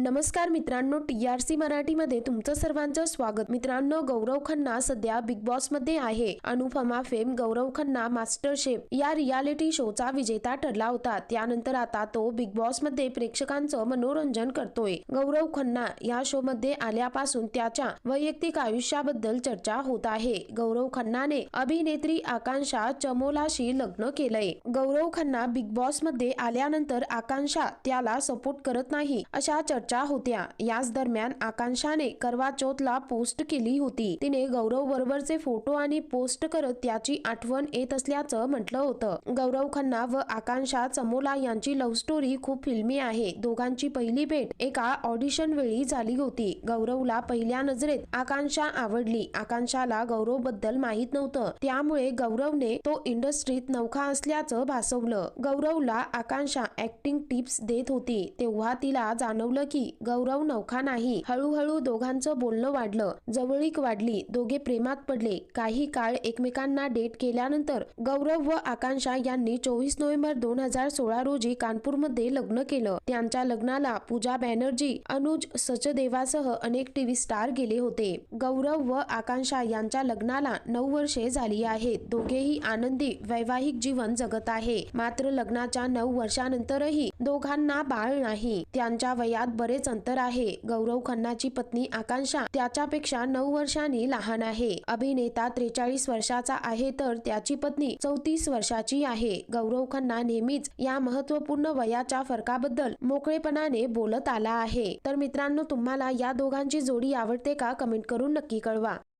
नमस्कार मित्रांनो T R C मराठीमध्ये तुमचं सर्वांचं स्वागत. मित्रांनो गौरव खन्ना सध्या बिग बॉसमध्ये आहे. Anupama fame Gaurav Khanna master chef या रियालिटी शोचा विजेता ठरला होता. त्यानंतर आता तो बिग बॉसमध्ये प्रेक्षकांचं मनोरंजन करतोय. गौरव खन्ना या शो मध्ये आल्यापासून त्याच्या वैयक्तिक आयुष्याबद्दल चर्चा होत आहे. गौरव खन्नाने अभिनेत्री आकांक्षा चमोलाशी लग्न केलंय. गौरव खन्ना बिग बॉसमध्ये आल्यानंतर आकांक्षा त्याला सपोर्ट करत नाही अशा चर्चा होत्या. याच दरम्यान आकांक्षाने करवा चौथला पोस्ट केली होती. तिने गौरव बरोबरचे फोटो आणि पोस्ट करत त्याची आठवण येत असल्याचं म्हटलं होतं. गौरव खन्ना व आकांक्षा चमोला यांची लव्ह स्टोरी खूप फिल्मी आहे. दोघांची पहिली भेट एका ऑडिशन वेळी झाली होती. गौरवला पहिल्या नजरेत आकांक्षा आवडली. आकांक्षाला गौरवबद्दल माहीत नव्हतं. त्यामुळे गौरवने तो इंडस्ट्रीत नौखा असल्याचं भासवलं. गौरवला आकांक्षा ऍक्टिंग टिप्स देत होती. तेव्हा तिला जाणवलं की गौरव नौखा नाही. हळूहळू दोघांचं बोलणं वाढलं. जवळीक वाढली. दोघे प्रेमात पडले. काही काळ एकमेकांना डेट केल्यानंतर गौरव व आकांक्षा यांनी चोवीस नोव्हेंबर दोन हजार सोळा रोजी कानपूरमध्ये लग्न केलं. त्यांच्या लग्नाला पूजा बॅनर्जी अनुज सचदेवासह अनेक टीव्ही स्टार गेले होते. गौरव व आकांक्षा यांच्या लग्नाला नऊ वर्षे झाली आहेत. दोघेही आनंदी वैवाहिक जीवन जगत आहे. मात्र लग्नाच्या नऊ वर्षानंतरही दोघांना बाळ नाही. त्यांच्या वयात बरेच अंतर आहे. गौरव खन्नाची पत्नी आकांक्षा त्याच्यापेक्षा नऊ वर्षांनी लहान आहे. अभिनेता त्रेचाळीस वर्षाचा आहे तर त्याची पत्नी चौतीस वर्षाची आहे. गौरव खन्ना नेहमीच या महत्त्वपूर्ण वयाच्या फरकाबद्दल मोकळेपणाने बोलत आला आहे. तर मित्रांनो तुम्हाला या दोघांची जोडी आवडते का? कमेंट करून नक्की कळवा.